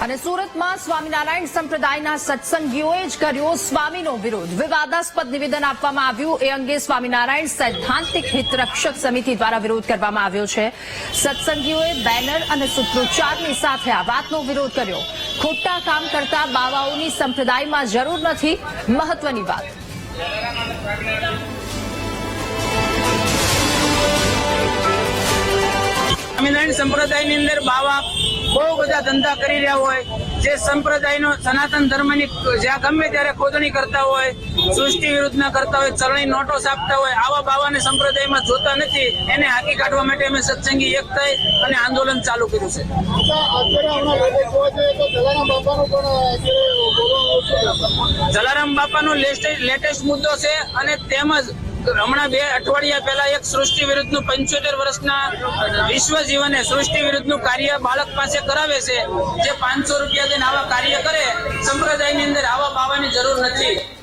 અને સુરતમાં સ્વામિનારાયણ સંપ્રદાયના સત્સંગીઓએ જ કર્યો સ્વામીનો વિરોધ. વિવાદાસ્પદ નિવેદન આપવામાં આવ્યું. એ અંગે સ્વામિનારાયણ સૈદ્ધાંતિક હિતરક્ષક સમિતિ દ્વારા વિરોધ કરવામાં આવ્યો છે. સત્સંગીઓએ બેનર અને સૂત્રોચ્ચારની સાથે આ વાતનો વિરોધ કર્યો. ખોટા કામ કરતા બાવાઓની સંપ્રદાયમાં જરૂર નથી. મહત્વની વાત. સ્વામિનારાયણ સંપ્રદાયની અંદર બાવા બહુ બધા ધંધા કરી રહ્યા હોય. જે સંપ્રદાયનો સનાતન ધર્મની જ્યાં ગમે ત્યારે ખોદણી કરતા હોય સૃષ્ટિ વિરુદ્ધના કરતા હોય ચલણી નોટો છાપતા હોય આવા બાવાને સંપ્રદાયમાં જોતા નથી. એને હાકી કાઢવા માટે અમે સત્સંગી એક થઈ અને આંદોલન ચાલુ કર્યું છે. જલારામ બાપાનો લેટેસ્ટ મુદ્દો છે અને તેમજ હમણાં બે અઠવાડિયા પહેલા એક સૃષ્ટિ વિરુદ્ધનું પંચોતેર વર્ષના વિશ્વ જીવને સૃષ્ટિ વિરુદ્ધનું કાર્ય બાળક પાસે કરાવે છે, જે પાંચસો રૂપિયા દઈને આવા કાર્ય કરે, સંપ્રદાયની અંદર આવા પાવાની જરૂર નથી.